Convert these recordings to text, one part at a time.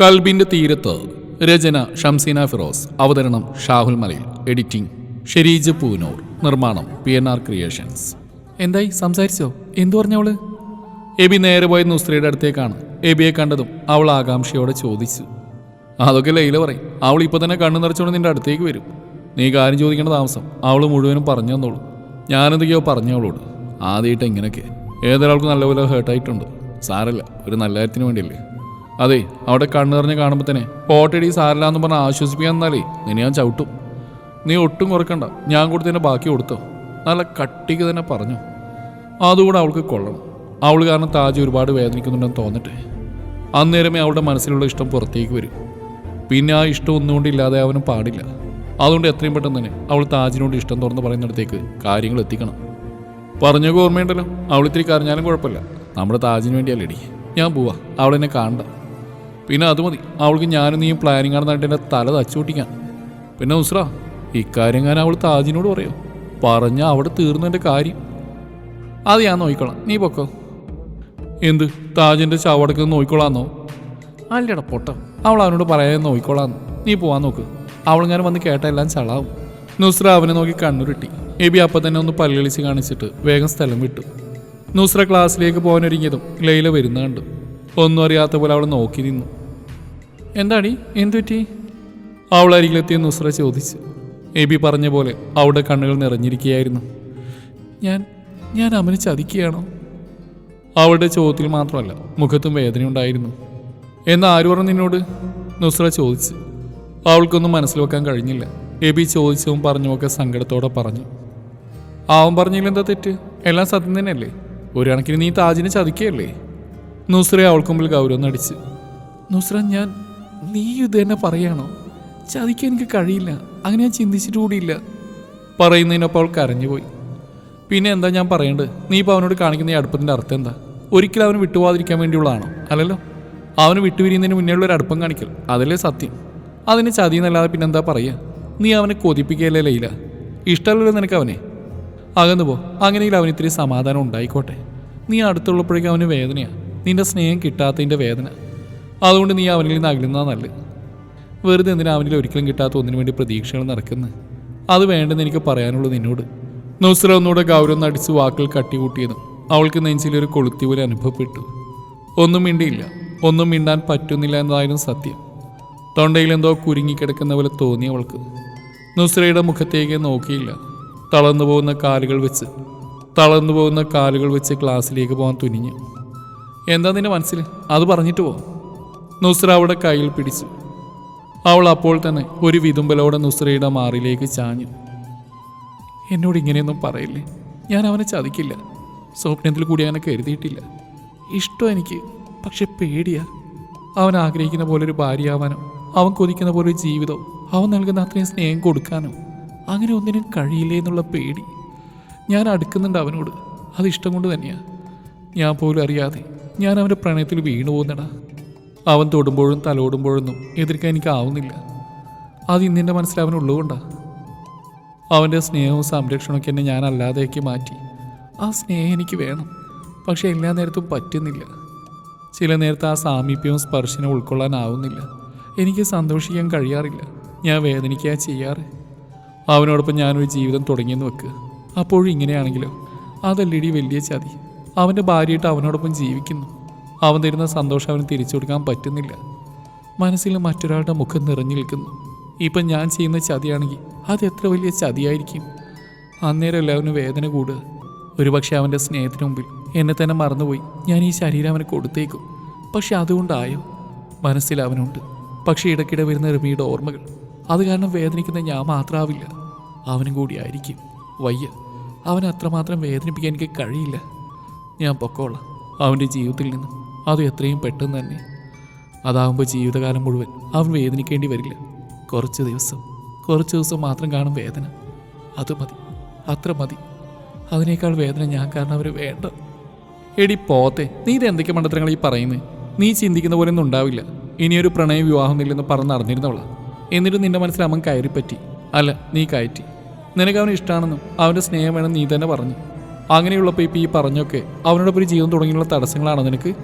കൽബിന്റെ തീരത്ത് രചന ഷംസീന ഫിറോസ് അവതരണം ഷാഹുൽ മലയിൽ എഡിറ്റിംഗ് ഷെരീജ് പൂനൂർ നിർമ്മാണം പി എൻ ആർ ക്രിയേഷൻസ്. എന്തായി? സംസാരിച്ചോ? എന്തു പറഞ്ഞവൾ? എബി നേരെ പോയ നുസ്രയുടെ അടുത്തേക്കാണ്. എബിയെ കണ്ടതും അവൾ ആകാംക്ഷയോടെ ചോദിച്ചു. അതൊക്കെ ലൈല പറയും. അവൾ ഇപ്പോൾ തന്നെ കണ്ണു നിറച്ചുകൊണ്ട് നിന്റെ അടുത്തേക്ക് വരും. നീ കാര്യം ചോദിക്കേണ്ട താമസം അവൾ മുഴുവനും പറഞ്ഞു തന്നോളൂ. ഞാനെന്തൊക്കെയോ പറഞ്ഞു അവളോട്. ആദ്യമായിട്ട് ഇങ്ങനെയൊക്കെ. ഏതൊരാൾക്കും നല്ലപോലെ ഹേർട്ടായിട്ടുണ്ട് സാരല്ല ഒരു നല്ല കാര്യത്തിന് വേണ്ടിയല്ലേ? അതെ അവിടെ കണ്ണെറിഞ്ഞ് കാണുമ്പോൾ തന്നെ പോട്ടടി സാരില്ല എന്ന് പറഞ്ഞ് ആശ്വസിപ്പിക്കാൻ എന്നാലേ നിന്നെ ഞാൻ ചവിട്ടും. നീ ഒട്ടും കുറക്കണ്ട ഞാൻ കൊടുത്തതിന്റെ ബാക്കി കൊടുത്തോ. നല്ല കട്ടിക്ക് തന്നെ പറഞ്ഞു. അതുകൂടെ അവൾക്ക് കൊള്ളണം. അവൾ കാരണം താജ് ഒരുപാട് വേദനിക്കുന്നുണ്ടെന്ന് തോന്നട്ടെ. അന്നേരമേ അവളുടെ മനസ്സിലുള്ള ഇഷ്ടം പുറത്തേക്ക് വരും. പിന്നെ ആ ഇഷ്ടം ഒന്നുകൊണ്ട് ഇല്ലാതെ അവനും പാടില്ല. അതുകൊണ്ട് എത്രയും പെട്ടെന്ന് തന്നെ അവൾ താജിനോട് ഇഷ്ടം തുറന്ന് പറയുന്നിടത്തേക്ക് കാര്യങ്ങൾ എത്തിക്കണം. പറഞ്ഞൊക്കെ ഓർമ്മയുണ്ടല്ലോ. അവൾ ഇത്തിരി കരഞ്ഞാലും കുഴപ്പമില്ല. നമ്മുടെ താജിന് വേണ്ടിയല്ലേടി. ഞാൻ പോവാ. അവളെന്നെ കാണണ്ട. പിന്നെ അത് മതി. അവൾക്ക് ഞാനും നീയും പ്ലാനിങ് ആണെന്നായിട്ട് എന്റെ തല തച്ചുപൊട്ടിക്കാൻ പിന്നെ ഉസ്ര ഇക്കാര്യം ഞാൻ അവൾ താജിനോട് പറയോ. പറഞ്ഞ അവിടെ തീർന്നു എന്റെ കാര്യം. അത് ഞാൻ നോക്കിക്കോളാം. നീ പൊക്കോ. എന്ത്? താജിന്റെ ചവടക്ക് നോക്കിക്കോളാന്നോ? അല്ലട പൊട്ട. അവൾ അവനോട് പറയാൻ നോക്കിക്കോളാന്ന് നീ പോവാൻ നോക്ക്. അവൾ ഞാൻ വന്ന് കേട്ട എല്ലാം ചളാവും. നുസ്ര അവനെ നോക്കി കണ്ണുരുട്ടി. എബി അപ്പം തന്നെ ഒന്ന് പല്ലിളിച്ച് കാണിച്ചിട്ട് വേഗം സ്ഥലം വിട്ടു. നുസ്ര ക്ലാസ്സിലേക്ക് പോകാനൊരുങ്ങിയതും ലൈല വരുന്ന കണ്ടു. ഒന്നും അറിയാത്ത പോലെ അവൾ നോക്കി നിന്നു. എന്താടി? എന്തുറ്റി ഉസ്ര നുസ്ര ചോദിച്ചു. എബി പറഞ്ഞ പോലെ അവളുടെ കണ്ണുകൾ നിറഞ്ഞിരിക്കുകയായിരുന്നു. ഞാൻ ഞാൻ അമന് ചതിക്കുകയാണോ? അവളുടെ ചോദ്യത്തിൽ മാത്രമല്ല മുഖത്തും വേദനയുണ്ടായിരുന്നു എന്ന് ആര് പറഞ്ഞു നിന്നോട്? നുസ്ര ചോദിച്ചു. അവൾക്കൊന്നും മനസ്സിൽ വെക്കാൻ കഴിഞ്ഞില്ല. എബി ചോദിച്ചതും പറഞ്ഞുമൊക്കെ സങ്കടത്തോടെ പറഞ്ഞു. അവൻ പറഞ്ഞില്ലെന്താ തെറ്റ്? എല്ലാം സത്യം തന്നെയല്ലേ? ഒരു കണക്കിന് നീ താജിനെ ചതിക്കുകയല്ലേ? നുസ്ര അവൾക്ക് മുമ്പിൽ ഗൗരവം നടിച്ച്. നുസ്ര ഞാൻ നീ ഇത് തന്നെ പറയാണോ? ചതിക്കാൻ എനിക്ക് കഴിയില്ല. അങ്ങനെ ഞാൻ ചിന്തിച്ചിട്ട് കൂടിയില്ല പറയുന്നതിനൊപ്പം അവൾ കരഞ്ഞുപോയി. പിന്നെ എന്താ ഞാൻ പറയേണ്ടത്? നീ ഇപ്പോൾ അവനോട് കാണിക്കുന്ന ഈ അടുപ്പത്തിന്റെ അർത്ഥം എന്താ? ഒരിക്കലും അവന് വിട്ടുപോകാതിരിക്കാൻ വേണ്ടിയുള്ളതാണോ? അല്ലല്ലോ? അവന് വിട്ടുപിരിയുന്നതിന് മുന്നേയുള്ള ഒരു അടുപ്പം കാണിക്കൽ. അതല്ലേ സത്യം. അതിന് ചതിയെന്നല്ലാതെ പിന്നെന്താ പറയുക? നീ അവനെ കൊതിപ്പിക്കുകയല്ലേ ലൈല? ഇഷ്ടമല്ലല്ലോ നിനക്ക് അവനെ. അകന്നു പോ. അങ്ങനെയെങ്കിൽ അവന് ഇത്തിരി സമാധാനം ഉണ്ടായിക്കോട്ടെ. നീ അടുത്തുള്ളപ്പോഴേക്കും അവന് വേദനയാണ് നിന്റെ സ്നേഹം കിട്ടാത്തതിന്റെ വേദന. അതുകൊണ്ട് നീ അവനിൽ നിന്ന് അകലുന്നതാ നല്ലത്. വെറുതെ എന്തിനാ അവനിൽ ഒരിക്കലും കിട്ടാത്ത ഒന്നിനു വേണ്ടി പ്രതീക്ഷകൾ നടക്കുന്നത് അത് വേണ്ടെന്ന് എനിക്ക് പറയാനുള്ളൂ നിന്നോട്. നുസ്ര ഒന്നുകൂടെ ഗൗരവം നടിച്ച് വാക്കുകൾ കട്ടികൂട്ടിയതും അവൾക്ക് നെഞ്ചിലൊരു കൊളുത്തി പോലെ അനുഭവപ്പെട്ടു. ഒന്നും മിണ്ടിയില്ല. ഒന്നും മിണ്ടാൻ പറ്റുന്നില്ല എന്നതായിരുന്നു സത്യം. തൊണ്ടയിൽ എന്തോ കുരുങ്ങിക്കിടക്കുന്ന പോലെ തോന്നി അവൾക്ക്. നുസ്രയുടെ മുഖത്തേക്ക് നോക്കിയില്ല. തളർന്നു പോകുന്ന കാലുകൾ വെച്ച് തളർന്നു പോകുന്ന കാലുകൾ വെച്ച് ക്ലാസ്സിലേക്ക് പോകാൻ തുനിഞ്ഞു. എന്താ നിന്റെ മനസ്സിൽ? അത് പറഞ്ഞിട്ട് പോ. നുസ്ര അവിടെ കയ്യിൽ പിടിച്ചു. അവൾ അപ്പോൾ തന്നെ ഒരു വിതുമ്പലോടെ നുസ്രയുടെ മാറിലേക്ക് ചാഞ്ഞു. എന്നോട് ഇങ്ങനെയൊന്നും പറയില്ലേ? ഞാൻ അവനെ ചതിക്കില്ല. സ്വപ്നത്തിൽ കൂടി അങ്ങനെ കരുതിയിട്ടില്ല. ഇഷ്ടം എനിക്ക് പക്ഷെ പേടിയാ. അവൻ ആഗ്രഹിക്കുന്ന പോലെ ഒരു ഭാര്യയാവാനോ അവൻ കൊതിക്കുന്ന പോലെ ഒരു അവൻ നൽകുന്ന അത്രയും സ്നേഹം കൊടുക്കാനോ അങ്ങനെ ഒന്നിനും കഴിയില്ലേ എന്നുള്ള പേടി. ഞാൻ അടുക്കുന്നുണ്ട് അവനോട്. അത് ഇഷ്ടം കൊണ്ട് തന്നെയാണ് ഞാൻ പോലും അറിയാതെ ഞാൻ അവന്റെ പ്രണയത്തിൽ വീണു പോകുന്നടാ അവൻ തൊടുമ്പോഴും തലോടുമ്പോഴൊന്നും എതിർക്കാൻ എനിക്ക് ആവുന്നില്ല. അത് ഇന്നിന്റെ മനസ്സിൽ അവനുള്ളതുകൊണ്ടാ അവന്റെ സ്നേഹവും സംരക്ഷണമൊക്കെ എന്നെ ഞാൻ അല്ലാതെയൊക്കെ മാറ്റി. ആ സ്നേഹം എനിക്ക് വേണം പക്ഷേ എല്ലാ നേരത്തും പറ്റുന്നില്ല. ചില നേരത്ത് ആ സാമീപ്യവും സ്പർശനവും ഉൾക്കൊള്ളാനാവുന്നില്ല എനിക്ക് സന്തോഷിക്കാൻ കഴിയാറില്ല. ഞാൻ വേദനിക്കുക ചെയ്യാറ്. അവനോടൊപ്പം ഞാനൊരു ജീവിതം തുടങ്ങിയെന്ന് വെക്കുക അപ്പോഴും ഇങ്ങനെയാണെങ്കിലോ അതല്ലടി വലിയ ചതി. അവന്റെ ഭാര്യയായിട്ട് അവനോടൊപ്പം ജീവിക്കുന്നു. അവൻ തരുന്ന സന്തോഷം അവന് തിരിച്ചു കൊടുക്കാൻ പറ്റുന്നില്ല. മനസ്സിൽ മറ്റൊരാളുടെ മുഖം നിറഞ്ഞു നിൽക്കുന്നു. ഇപ്പം ഞാൻ ചെയ്യുന്ന ചതിയാണെങ്കിൽ അത് എത്ര വലിയ ചതിയായിരിക്കും? അന്നേരം എല്ലാവരും വേദന കൂടുക. ഒരുപക്ഷെ അവന്റെ സ്നേഹത്തിന് മുമ്പിൽ എന്നെ തന്നെ മറന്നുപോയി. ഞാൻ ഈ ശരീരം അവന് കൊടുത്തേക്കും. പക്ഷെ അതുകൊണ്ടായോ? മനസ്സിൽ അവനുണ്ട്. പക്ഷേ ഇടയ്ക്കിടെ വരുന്ന റിമിയുടെ ഓർമ്മകൾ. അത് കാരണം വേദനിക്കുന്ന ഞാൻ മാത്രമാവില്ല അവനും കൂടി ആയിരിക്കും. വയ്യ. അവൻ അത്രമാത്രം വേദനിപ്പിക്കാൻ എനിക്ക് കഴിയില്ല. ഞാൻ പൊക്കോളാം. അവന്റെ ജീവിതത്തിൽ നിന്നും. അത് എത്രയും പെട്ടെന്ന് തന്നെ. അതാവുമ്പോൾ ജീവിതകാലം മുഴുവൻ അവൻ വേദനിക്കേണ്ടി വരില്ല. കുറച്ച് ദിവസം കുറച്ച് ദിവസം മാത്രം കാണും വേദന. അത് മതി അത്ര മതി. അതിനേക്കാൾ വേദന ഞാൻ കാരണം അവർ വേണ്ട. എടി പോത്തെ നീ ഇത് എന്തൊക്കെ മണ്ടത്തരങ്ങൾ ഈ പറയുന്നത് നീ ചിന്തിക്കുന്ന പോലെ ഒന്നും ഉണ്ടാവില്ല. ഇനിയൊരു പ്രണയ വിവാഹം ഇല്ലെന്ന് പറഞ്ഞ് നടന്നിരുന്നവളാ. എന്നിട്ട് നിന്റെ മനസ്സിൽ അവൻ കയറിപ്പറ്റി. അല്ല നീ കയറ്റി. നിനക്ക് അവന് ഇഷ്ടമാണെന്നും അവന്റെ സ്നേഹം വേണം നീ തന്നെ പറഞ്ഞു. അങ്ങനെയുള്ളപ്പോൾ ഇപ്പം ഈ പറഞ്ഞൊക്കെ അവനോടൊപ്പം ഒരു ജീവിതം തുടങ്ങിയുള്ള തടസ്സങ്ങളാണോ നിനക്ക്?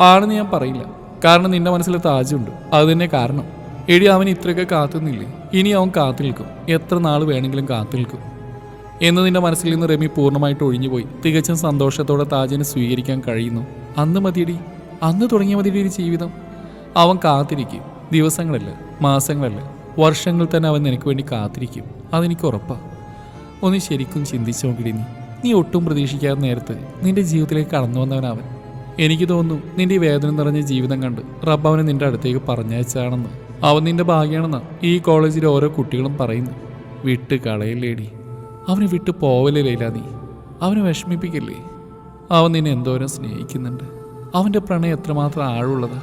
ആണെന്ന് ഞാൻ പറയില്ല. കാരണം നിന്റെ മനസ്സിൽ താജുണ്ട്. അത് തന്നെ കാരണം. എടി അവൻ ഇത്രയൊക്കെ കാത്തുനിന്നില്ലേ ഇനി അവൻ കാത്തു നിൽക്കും എത്ര നാൾ വേണമെങ്കിലും കാത്തു നിൽക്കും എന്ന് നിന്റെ മനസ്സിൽ നിന്ന് റമി പൂർണമായിട്ട് ഒഴിഞ്ഞുപോയി. തികച്ചും സന്തോഷത്തോടെ താജിനെ സ്വീകരിക്കാൻ കഴിയുന്നു. അന്ന് മതിയടി. അന്ന് തുടങ്ങിയ മതിയുടെ ഒരു ജീവിതം. അവൻ കാത്തിരിക്കും. ദിവസങ്ങളല്ല? മാസങ്ങളല്ല? വർഷങ്ങൾ തന്നെ അവൻ നിനക്ക് വേണ്ടി കാത്തിരിക്കും. അതെനിക്ക് ഉറപ്പാണ് ഒന്ന് ശരിക്കും ചിന്തിച്ചു നോക്കിടി നീ. നീ ഒട്ടും പ്രതീക്ഷിക്കാത്ത നേരത്ത് നിന്റെ ജീവിതത്തിലേക്ക് കടന്നു വന്നവനവൻ. എനിക്ക് തോന്നുന്നു നിന്റെ വേദന നിറഞ്ഞ ജീവിതം കണ്ട് റബ്ബ് നിന്റെ അടുത്തേക്ക് പറഞ്ഞയച്ചാണെന്ന് അവൻ നിന്റെ ഭാഗ്യമാണെന്ന് ഈ കോളേജിലെ ഓരോ കുട്ടികളും പറയുന്നു വിട്ട് കളയല്ലേടി. അവനെ വിട്ട് പോവലേ ലൈല നീ. അവനെ വിഷമിപ്പിക്കല്ലേ? അവൻ നിന്നെ എന്തോരം സ്നേഹിക്കുന്നുണ്ട്. അവന്റെ പ്രണയം എത്രമാത്രം ആഴമുള്ളതാ.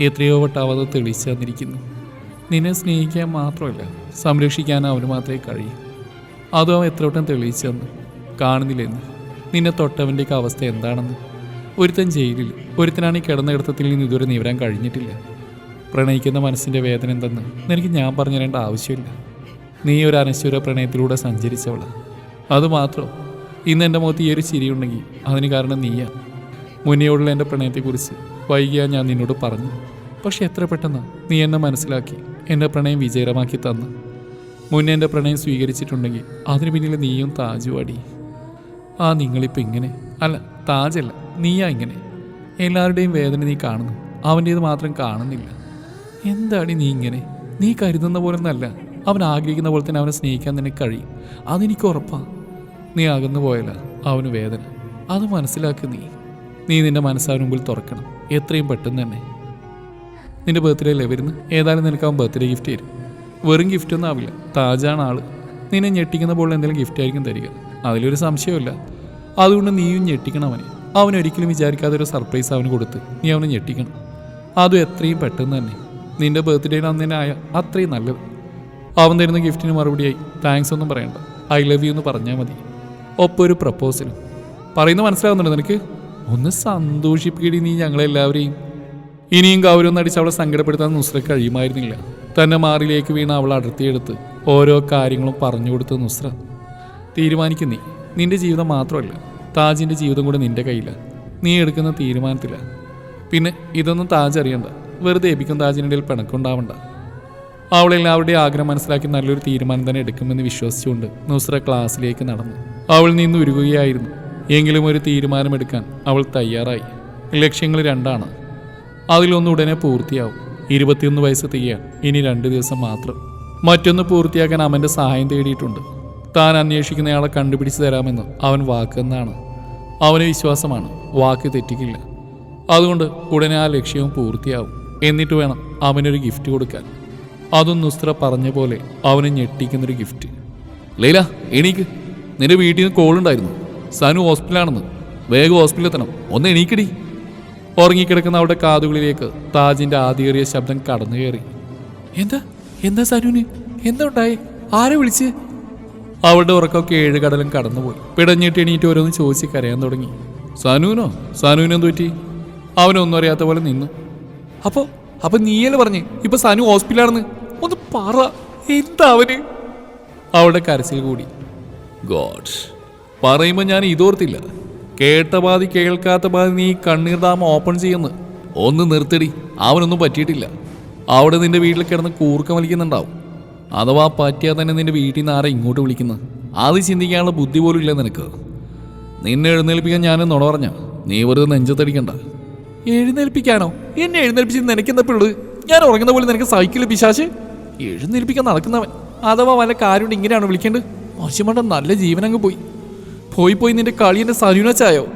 എത്രയോ വട്ടം അവത് തെളിച്ചു തന്നിരിക്കുന്നു. നിന്നെ സ്നേഹിക്കാൻ മാത്രമല്ല സംരക്ഷിക്കാൻ അവന് മാത്രമേ കഴിയൂ. അതും അവൻ എത്ര വട്ടം തെളിയിച്ചു തന്നു. കാണുന്നില്ലെന്ന്. നിന്നെ തൊട്ടവന്റെയൊക്കെ അവസ്ഥ എന്താണെന്ന്. ഒരുത്തൻ ജയിലിൽ ഒരുത്തനാണ് ഈ കിടന്ന കിടത്തത്തിൽ നിന്ന് ഇതുവരെ നിവരാൻ കഴിഞ്ഞിട്ടില്ല. പ്രണയിക്കുന്ന മനസ്സിന്റെ വേദന എന്തെന്ന് നിനക്ക് ഞാൻ പറഞ്ഞു തരേണ്ട ആവശ്യമില്ല. നീ ഒരു അനശ്വര പ്രണയത്തിലൂടെ സഞ്ചരിച്ചവള. അതുമാത്രം ഇന്ന് എന്റെ മുഖത്ത് ഈ ഒരു ചിരിയുണ്ടെങ്കിൽ അതിന് കാരണം നീയാ. മുന്നയോടുള്ള എന്റെ പ്രണയത്തെക്കുറിച്ച് വൈകിയാ ഞാൻ നിന്നോട് പറഞ്ഞു. പക്ഷെ എത്ര പെട്ടെന്ന് നീ എന്നെ മനസ്സിലാക്കി എന്റെ പ്രണയം വിജയകരമാക്കി തന്നു. മുന്നേ എന്റെ പ്രണയം സ്വീകരിച്ചിട്ടുണ്ടെങ്കിൽ അതിന് പിന്നിൽ നീയും താജുവാടി. ആ നിങ്ങളിപ്പോൾ ഇങ്ങനെ? അല്ല താജല്ല. നീയാ ഇങ്ങനെ. എല്ലാവരുടെയും വേദന നീ കാണുന്നു. അവന്റേത് മാത്രം കാണുന്നില്ല. എന്താടി നീ ഇങ്ങനെ? നീ കരുതുന്ന പോലെ ഒന്നല്ല അവൻ ആഗ്രഹിക്കുന്ന പോലെ തന്നെ അവനെ സ്നേഹിക്കാൻ നിനക്ക് കഴിയും. അതെനിക്ക് ഉറപ്പാണ് നീ അകന്നു പോയല്ല. അവന് വേദന. അത് മനസ്സിലാക്കി നീ. നീ നിന്റെ മനസ്സവന് മുമ്പിൽ തുറക്കണം. എത്രയും പെട്ടെന്ന് തന്നെ. നിന്റെ ബർത്ത്ഡേ അല്ലേ വരുന്നു ഏതായാലും നിനക്ക് അവൻ ബർത്ത്ഡേ ഗിഫ്റ്റ് തരും. വെറും ഗിഫ്റ്റ് ഒന്നും ആവില്ല. താജാണ് ആൾ. നിന്നെ ഞെട്ടിക്കുന്ന പോലെ എന്തെങ്കിലും ഗിഫ്റ്റ് ആയിരിക്കും തരിക. അതിലൊരു സംശയമില്ല അതുകൊണ്ട് നീയും ഞെട്ടിക്കണം അവനെ. അവൻ ഒരിക്കലും വിചാരിക്കാതെ ഒരു സർപ്രൈസ് അവന് കൊടുത്ത് നീ അവനെ ഞെട്ടിക്കണം. അതും എത്രയും പെട്ടെന്ന് തന്നെ. നിന്റെ ബർത്ത്ഡേയിൽ അന്ന് തന്നെ ആയ അത്രയും നല്ലത്. അവൻ തരുന്ന ഗിഫ്റ്റിന് മറുപടിയായി താങ്ക്സ് ഒന്നും പറയണ്ട. ഐ ലവ് യു എന്ന് പറഞ്ഞാൽ മതി. ഒപ്പം ഒരു പ്രപ്പോസലും പറയുന്നത് മനസ്സിലാവുന്നുണ്ട് നിനക്ക്? ഒന്ന് സന്തോഷിപ്പിക്കടി നീ ഞങ്ങളെല്ലാവരെയും ഇനിയും ഗൗരവം നടിച്ച് അവളെ സങ്കടപ്പെടുത്താൻ നുസ്ര കഴിയുമായിരുന്നില്ല. തന്നെ മാറിലേക്ക് വീണ അവൾ അടർത്തിയെടുത്ത് ഓരോ കാര്യങ്ങളും പറഞ്ഞു കൊടുത്ത് നുസ്ര. തീരുമാനിക്കുന്നേ നിന്റെ ജീവിതം മാത്രമല്ല. താജിന്റെ ജീവിതം കൂടെ നിന്റെ കയ്യിലാണ് നീ എടുക്കുന്ന തീരുമാനത്തില. പിന്നെ ഇതൊന്നും താജ് അറിയണ്ട. വെറുതെ ഏൽപ്പിക്കും താജിനിടയിൽ പിണക്കുണ്ടാവണ്ട അവളെല്ലാവരുടെയും ആഗ്രഹം മനസ്സിലാക്കി നല്ലൊരു തീരുമാനം തന്നെ എടുക്കുമെന്ന് വിശ്വസിച്ചുകൊണ്ട് നുസ്ര ക്ലാസ്സിലേക്ക് നടന്നു. അവൾ നിന്ന് ഉരുകുകയായിരുന്നു. എങ്കിലും ഒരു തീരുമാനമെടുക്കാൻ അവൾ തയ്യാറായി. ലക്ഷ്യങ്ങൾ രണ്ടാണ്. അതിലൊന്ന് ഉടനെ പൂർത്തിയാവും. ഇരുപത്തിയൊന്ന് വയസ്സ് തികയാൻ ഇനി രണ്ട് ദിവസം മാത്രം. മറ്റൊന്ന് പൂർത്തിയാക്കാൻ അവന്റെ സഹായം തേടിയിട്ടുണ്ട്. താൻ അന്വേഷിക്കുന്നയാളെ കണ്ടുപിടിച്ച് തരാമെന്ന് അവൻ വാക്കെന്നാണ്. അവന് വിശ്വാസമാണ്. വാക്ക് തെറ്റിക്കില്ല. അതുകൊണ്ട് ഉടനെ ആ ലക്ഷ്യവും പൂർത്തിയാവും. എന്നിട്ട് വേണം അവനൊരു ഗിഫ്റ്റ് കൊടുക്കാൻ. അതും നുസ്ര പറഞ്ഞ പോലെ അവന് ഞെട്ടിക്കുന്നൊരു ഗിഫ്റ്റ് ലൈല എണീക്ക്. നിന്റെ വീട്ടിൽ നിന്ന് കോൾ ഉണ്ടായിരുന്നു. സനു ഹോസ്പിറ്റലാണെന്ന് വേഗം ഹോസ്പിറ്റലിൽ എത്തണം. ഒന്ന് എണീക്കടി. ഉറങ്ങിക്കിടക്കുന്ന അവളുടെ കാതുകളിലേക്ക് താജിന്റെ ആദ്യേറിയ ശബ്ദം കടന്നു കയറി എന്താ? എന്താ സനുവിന്? എന്താ ഉണ്ടായി? ആരെ വിളിച്ച്? അവളുടെ ഉറക്കമൊക്കെ ഏഴ് കടലും കടന്നുപോയി. പിടഞ്ഞിട്ട് എണീറ്റ് ഓരോന്ന് ചോദിച്ച് കരയാൻ തുടങ്ങി. സനുവിനോ? സനുവിനെന്ത് പറ്റി? അവനൊന്നും അറിയാത്ത പോലെ നിന്നു. അപ്പോ അപ്പൊ നീയല്ലേ പറഞ്ഞു? ഇപ്പൊ സനു ഹോസ്പിറ്റലാണെന്ന്? ഒന്ന് പറ. എന്താ അവന്? അവളുടെ കരച്ചിൽ കൂടി. ഗോഡ് പറയുമ്പോൾ ഞാൻ ഇതോർത്തില്ല. കേട്ട പാതി കേൾക്കാത്ത പാതി നീ കണ്ണീർ ഡാം ഓപ്പൺ ചെയ്യുന്നു. ഒന്ന് നിർത്തടി. അവനൊന്നും പറ്റിയിട്ടില്ല. അവിടെ നിന്റെ വീട്ടിൽ കിടന്ന് കൂർക്കം വലിക്കുന്നുണ്ടാവും. അഥവാ പറ്റിയാൽ തന്നെ നിന്റെ വീട്ടിൽ നിന്ന് ആരെ ഇങ്ങോട്ട് വിളിക്കുന്നത്? അത് ചിന്തിക്കാനുള്ള ബുദ്ധി പോലും ഇല്ല നിനക്ക്. നിന്നെ എഴുന്നേൽപ്പിക്കാൻ ഞാൻ നുണ പറഞ്ഞ. നീ വെറുതെ നെഞ്ചത്തടിക്കണ്ട. എഴുന്നേൽപ്പിക്കാനോ? എന്നെ എഴുന്നേൽപ്പിച്ച് നിനക്കുന്ന പിള്ളു ഞാൻ ഉറങ്ങുന്ന പോലെ നിനക്ക് സൈക്കിൾ പിശാശ് എഴുന്നേൽപ്പിക്കാൻ നടക്കുന്നവൻ. അഥവാ വല്ല കാര്യം ഇങ്ങനെയാണ് വിളിക്കേണ്ടത്. മോശമണ്ട നല്ല ജീവനങ്ങ് പോയി. പോയി പോയി നിന്റെ കളി എന്റെ സനുനച്ചായോ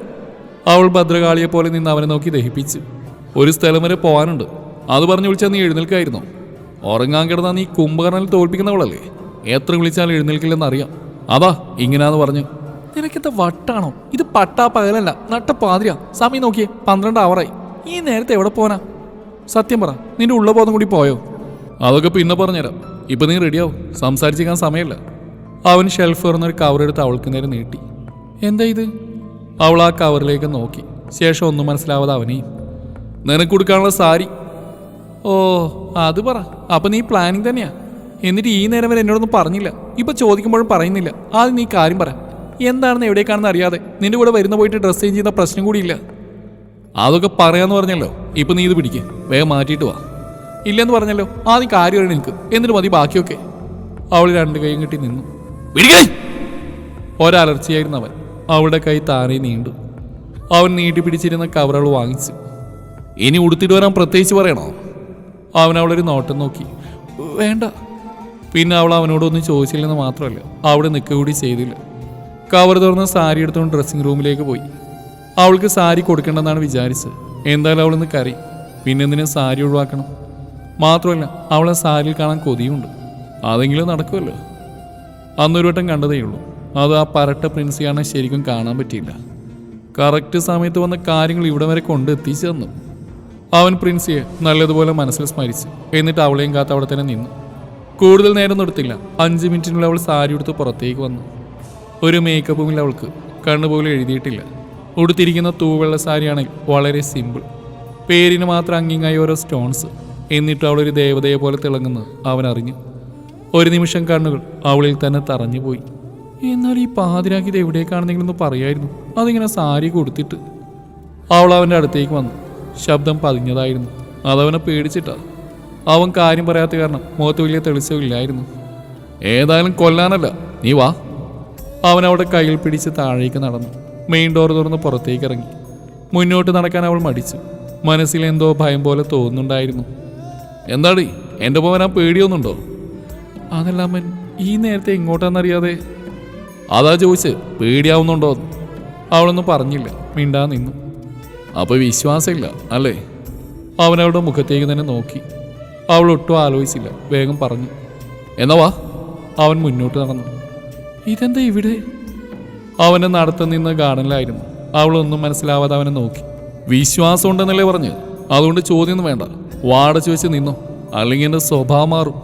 അവൾ ഭദ്രകാളിയെ പോലെ നിന്ന് അവനെ നോക്കി ദഹിപ്പിച്ച് ഒരു സ്ഥലം വരെ പോകാനുണ്ട് അത് പറഞ്ഞു വിളിച്ചാൽ നീ എഴുന്നേൽക്കായിരുന്നോ? ഉറങ്ങാൻ കിടന്നാ നീ കുംഭകർണൽ തോൽപ്പിക്കുന്നവളല്ലേ? എത്ര വിളിച്ചാലും എഴുന്നേൽക്കില്ലെന്ന് അറിയാം അതാ ഇങ്ങനാന്ന് പറഞ്ഞു. നിനക്കെന്താ വട്ടാണോ? ഇത് പട്ടാ പകലല്ല നട്ട പാതിരാ സമയം നോക്കിയേ പന്ത്രണ്ട് അവറായി ഈ നേരത്തെ എവിടെ പോനാ സത്യം പറ നിന്റെ ഉള്ള ബോധം കൂടി പോയോ? അതൊക്കെ പിന്നെ പറഞ്ഞുതരാം. ഇപ്പൊ നീ റെഡിയാവും സംസാരിച്ചേക്കാൻ സമയമില്ല. അവൻ ഷെൽഫ് തുറന്നൊരു കവർ എടുത്ത് അവൾക്ക് നേരെ നീട്ടി. എന്താ ഇത്? അവൾ ആ കവറിലേക്ക് നോക്കി. ശേഷം ഒന്നും മനസ്സിലാവാതെ അവനെയും. നിനക്ക് കൊടുക്കാനുള്ള സാരി ഓ അത് പറ. അപ്പൊ നീ പ്ലാനിങ് തന്നെയാ? എന്നിട്ട് ഈ നേരം വരെ എന്നോടൊന്നും പറഞ്ഞില്ല. ഇപ്പൊ ചോദിക്കുമ്പോഴും പറയുന്നില്ല. ആദ്യം നീ കാര്യം പറ. എന്താണെന്ന് എവിടേക്കാണെന്ന് അറിയാതെ നിന്റെ കൂടെ വരുന്ന പോയിട്ട് ഡ്രസ് ചേഞ്ച് ചെയ്യുന്ന പ്രശ്നം കൂടിയില്ല അതൊക്കെ പറയാന്ന് പറഞ്ഞല്ലോ. ഇപ്പൊ നീ ഇത് പിടിക്കുക വേഗം മാറ്റിയിട്ട് വാ. ഇല്ലെന്ന് പറഞ്ഞല്ലോ. ആദ്യം കാര്യം അറിയണം എനിക്ക് എന്നിട്ട് മതി ബാക്കിയൊക്കെ. അവൾ രണ്ട് കൈയും കെട്ടി നിന്നു. ഒരലർച്ചയായിരുന്നു അവൻ അവളുടെ കൈ താനെ നീണ്ടു. അവൻ നീട്ടി പിടിച്ചിരുന്ന കവറുകൾ വാങ്ങിച്ചു. ഇനി ഉടുത്തിട്ട് വരാൻ പ്രത്യേകിച്ച് പറയണോ? അവൻ അവളൊരു നോട്ടം നോക്കി. വേണ്ട. പിന്നെ അവൾ അവനോടൊന്നും ചോദിച്ചില്ലെന്ന് മാത്രമല്ല അവിടെ നിൽക്കുക കൂടി ചെയ്തില്ല. കവർ തുറന്ന് സാരി എടുത്തുകൊണ്ട് ഡ്രസ്സിംഗ് റൂമിലേക്ക് പോയി. അവൾക്ക് സാരി കൊടുക്കണ്ടെന്നാണ് വിചാരിച്ചത്. എന്തായാലും അവളിന്ന് കറി പിന്നെ എന്തിനും സാരി ഒഴിവാക്കണം? മാത്രമല്ല അവളെ സാരിയിൽ കാണാൻ കൊതിയുണ്ട്. അതെങ്കിലും നടക്കുമല്ലോ. അന്നൊരു വട്ടം കണ്ടതേ ഉള്ളൂ. അത് ആ പരട്ട പ്രിൻസ് കാണാൻ ശരിക്കും കാണാൻ പറ്റിയില്ല. കറക്റ്റ് സമയത്ത് വന്ന കാര്യങ്ങൾ ഇവിടെ വരെ കൊണ്ടെത്തിച്ചു തന്നു അവൻ പ്രിൻസിയെ നല്ലതുപോലെ മനസ്സിൽ സ്മരിച്ചു. എന്നിട്ട് അവളെയും കാത്ത് അവിടെ തന്നെ നിന്നു. കൂടുതൽ നേരം നിർത്തില്ല അഞ്ച് മിനിറ്റിനുള്ളിൽ അവൾ സാരി എടുത്ത് പുറത്തേക്ക് വന്നു. ഒരു മേക്കപ്പുമില്ല അവൾക്ക്. കണ്ണുപോലും എഴുതിയിട്ടില്ല. ഉടുത്തിരിക്കുന്ന തൂവെള്ള സാരിയാണെങ്കിൽ വളരെ സിമ്പിൾ പേരിന് മാത്രം അങ്ങിങ്ങായി ഓരോ സ്റ്റോൺസ് എന്നിട്ട് അവളൊരു ദേവതയെ പോലെ തിളങ്ങുന്നത് അവൻ അറിഞ്ഞു. ഒരു നിമിഷം കണ്ണുകൾ അവളിൽ തന്നെ തറഞ്ഞുപോയി എന്നാൽ ഈ പാതിരാക്കി എവിടേക്കാണെന്നെങ്കിലും ഒന്ന് പറയായിരുന്നു. അതിങ്ങനെ സാരി കൊടുത്തിട്ട്. അവൾ അവന്റെ അടുത്തേക്ക് വന്നു. ശബ്ദം പതിഞ്ഞതായിരുന്നു. അതവനെ പേടിച്ചിട്ടാ. അവൻ കാര്യം പറയാത്ത കാരണം മുഖത്ത് വലിയ തെളിച്ചമില്ലായിരുന്നു ഏതായാലും കൊല്ലാനല്ല. നീ വാ. അവൻ അവിടെ കയ്യിൽ പിടിച്ച് താഴേക്ക് നടന്നു. മെയിൻ ഡോർ തുറന്ന് പുറത്തേക്ക് ഇറങ്ങി. മുന്നോട്ട് നടക്കാൻ അവൾ മടിച്ചു. മനസ്സിൽ എന്തോ ഭയം പോലെ തോന്നുന്നുണ്ടായിരുന്നു. എന്താടി എന്റെ പോവൻ ആ പേടിയൊന്നുണ്ടോ? അതല്ല ഈ നേരത്തെ ഇങ്ങോട്ടാണെന്നറിയാതെ അതാ ചോദിച്ച് പേടിയാവുന്നുണ്ടോ അവളൊന്നും പറഞ്ഞില്ല. മിണ്ടാ നിന്നു. അപ്പൊ വിശ്വാസമില്ല അല്ലേ? അവൻ അവളുടെ മുഖത്തേക്ക് തന്നെ നോക്കി. അവൾ ഒട്ടും ആലോചിച്ചില്ല വേഗം പറഞ്ഞു. എന്നാ വാ. അവൻ മുന്നോട്ട് നടന്നു. ഇതെന്താ ഇവിടെ? അവനെ നടത്തു നിന്ന ഗാർഡനിലായിരുന്നു. അവളൊന്നും മനസ്സിലാവാതെ അവനെ നോക്കി. വിശ്വാസം ഉണ്ടെന്നല്ലേ പറഞ്ഞു അതുകൊണ്ട് ചോദ്യം ഒന്നും വേണ്ട. വാടച്ചു വെച്ച് നിന്നോ. അല്ലെങ്കിൽ എന്റെ സ്വഭാവം മാറും.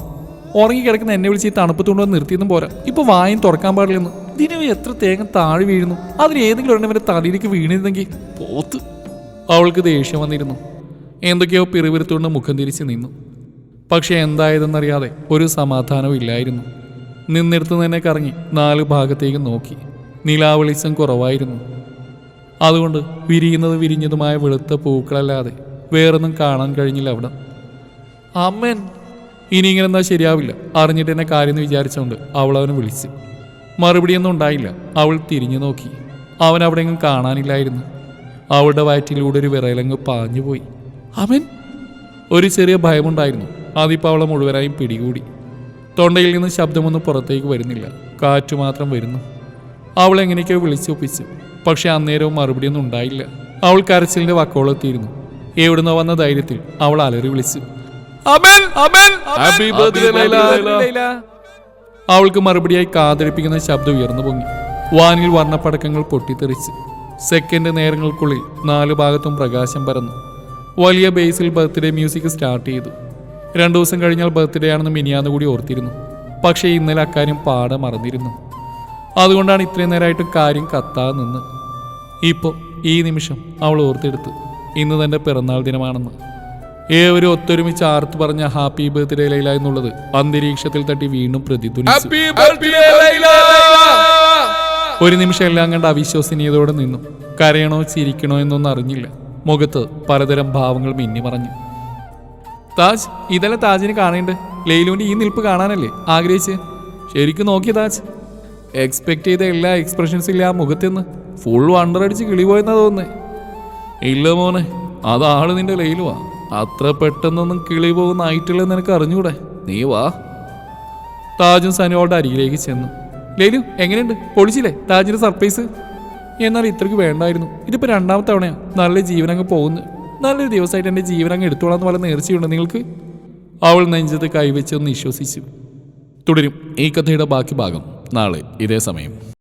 ഉറങ്ങി കിടക്കുന്ന എന്നെ വിളിച്ച് ഈ തണുപ്പത്ത് കൊണ്ടുവന്ന് നിർത്തിയെന്നും പോരാ. ഇപ്പൊ വായും തുറക്കാൻ പാടില്ലെന്ന്. ദിനം എത്ര തേങ്ങ താഴെ വീഴുന്നു. അതിന് ഏതെങ്കിലും ഒരെണ്ണം തലയിലേക്ക് വീണിരുന്നെങ്കിൽ പോത്ത്. അവൾക്ക് ദേഷ്യം വന്നിരുന്നു. എന്തൊക്കെയോ പിറിവിരുത്തുകൊണ്ട് മുഖം തിരിച്ച് നിന്നു. പക്ഷേ എന്തായതെന്നറിയാതെ ഒരു സമാധാനവും ഇല്ലായിരുന്നു. നിന്നിടത്ത് തന്നെ കറങ്ങി നാല് ഭാഗത്തേക്ക് നോക്കി. നിലാവെളിച്ചം കുറവായിരുന്നു. അതുകൊണ്ട് വിരിയുന്നത് വിരിഞ്ഞതുമായ വെളുത്ത പൂക്കളല്ലാതെ വേറൊന്നും കാണാൻ കഴിഞ്ഞില്ല അവിടെ. അമ്മൻ! ഇനി ഇങ്ങനെ എന്താ ശരിയാവില്ല. അറിഞ്ഞിട്ട് എന്നെ കാര്യം എന്ന് വിചാരിച്ചുകൊണ്ട് അവൾ അവനെ വിളിച്ചു. മറുപടിയൊന്നും ഉണ്ടായില്ല. അവൾ തിരിഞ്ഞു നോക്കി. അവൻ അവിടെയെങ്കിലും കാണാനില്ലായിരുന്നു. അവളുടെ വയറ്റിലൂടെ ഒരു വിറയലങ്ങ് പാഞ്ഞുപോയി അവൻ ഒരു ചെറിയ ഭയമുണ്ടായിരുന്നു. അതിപ്പോൾ അവളെ മുഴുവനായും പിടികൂടി. തൊണ്ടയിൽ നിന്ന് ശബ്ദമൊന്നും പുറത്തേക്ക് വരുന്നില്ല. കാറ്റ് മാത്രം വരുന്നു. അവൾ എങ്ങനെയൊക്കെയോ വിളിച്ചൊപ്പിച്ചു പക്ഷെ അന്നേരവും മറുപടിയൊന്നും ഉണ്ടായില്ല. അവൾ കരച്ചിലിന്റെ വക്കോളെത്തിയിരുന്നു എവിടുന്നോ വന്ന ധൈര്യത്തിൽ അവൾ അലറി വിളിച്ചു. അവൾക്ക് മറുപടിയായി കാതടിപ്പിക്കുന്ന ശബ്ദം ഉയർന്നു പൊങ്ങി. വാനിൽ വർണപ്പടക്കങ്ങൾ പൊട്ടിത്തെറിച്ച്. സെക്കൻഡ് നേരങ്ങൾക്കുള്ളിൽ നാല് ഭാഗത്തും പ്രകാശം പരന്നു. വലിയ ബേസിൽ ബർത്ത്ഡേ മ്യൂസിക് സ്റ്റാർട്ട് ചെയ്തു. രണ്ടു ദിവസം കഴിഞ്ഞാൽ ബർത്ത്ഡേ ആണെന്ന് മിനിയാന്ന് കൂടി ഓർത്തിരുന്നു. പക്ഷേ ഇന്നലെ അക്കാര്യം പാടെ മറന്നിരുന്നു. അതുകൊണ്ടാണ് ഇത്രയും നേരമായിട്ട് കാര്യം കത്താതെ നിന്ന്. ഇപ്പോൾ ഈ നിമിഷം അവൾ ഓർത്തെടുത്ത്. ഇന്ന് തന്റെ പിറന്നാൾ ദിനമാണെന്ന്. ഏവരും ഒത്തൊരുമിച്ച് ആർത്ത് പറഞ്ഞ ഹാപ്പി ബർത്ത്ഡേ ലൈല എന്നുള്ളത് അന്തരീക്ഷത്തിൽ തട്ടി വീണ്ടും പ്രതിധ്വനിച്ചു. ഒരു നിമിഷം എല്ലാം കണ്ട് അവിശ്വസനീയതയോടെ നിന്നു. കരയണോ ചിരിക്കണോ എന്നൊന്നും അറിഞ്ഞില്ല. മുഖത്ത് പലതരം ഭാവങ്ങൾ മിന്നി മറഞ്ഞു. താജ് ഇതെല്ലാം താജിന് കാണേണ്ട? ലൈലുവിന്റെ ഈ നിൽപ്പ് കാണാനല്ലേ? ആഗ്രഹിച്ച്? ശരിക്കും നോക്കി താജ്. എക്സ്പെക്ട് ചെയ്ത എല്ലാ എക്സ്പ്രഷൻസും ഇല്ല ആ മുഖത്തുനിന്ന് ഫുൾ വണ്ടർ അടിച്ച് കിളി പോയെന്നാ തോന്നുന്നേ. ഇല്ല മോനെ അതാൾ നിന്റെ ലൈലുവാ. അത്ര പെട്ടെന്നൊന്നും കിളി പോകുന്ന ആയിട്ടില്ലെന്ന് നിനക്ക് അറിഞ്ഞൂടെ? നീ വാ. താജും സനുവോടെ അരികിലേക്ക് ചെന്നു. ലേലു എങ്ങനെയുണ്ട്? പൊളിച്ചില്ലേ? താജിന്റെ സർപ്രൈസ് എന്നാൽ ഇത്രയ്ക്ക് വേണ്ടായിരുന്നു. ഇതിപ്പോ രണ്ടാമത്തെ തവണയാ. നല്ല ജീവനങ്ങ് പോകുന്നു. നല്ലൊരു ദിവസമായിട്ട് എന്റെ ജീവനങ്ങ് എടുത്തോളാന്ന് പറയുന്ന നേർച്ചയുണ്ട് നിങ്ങൾക്ക്? അവൾ നെഞ്ചത്ത് കൈവച്ചൊന്ന് വിശ്വസിച്ചു. തുടരും. ഈ കഥയുടെ ബാക്കി ഭാഗം നാളെ ഇതേ സമയം.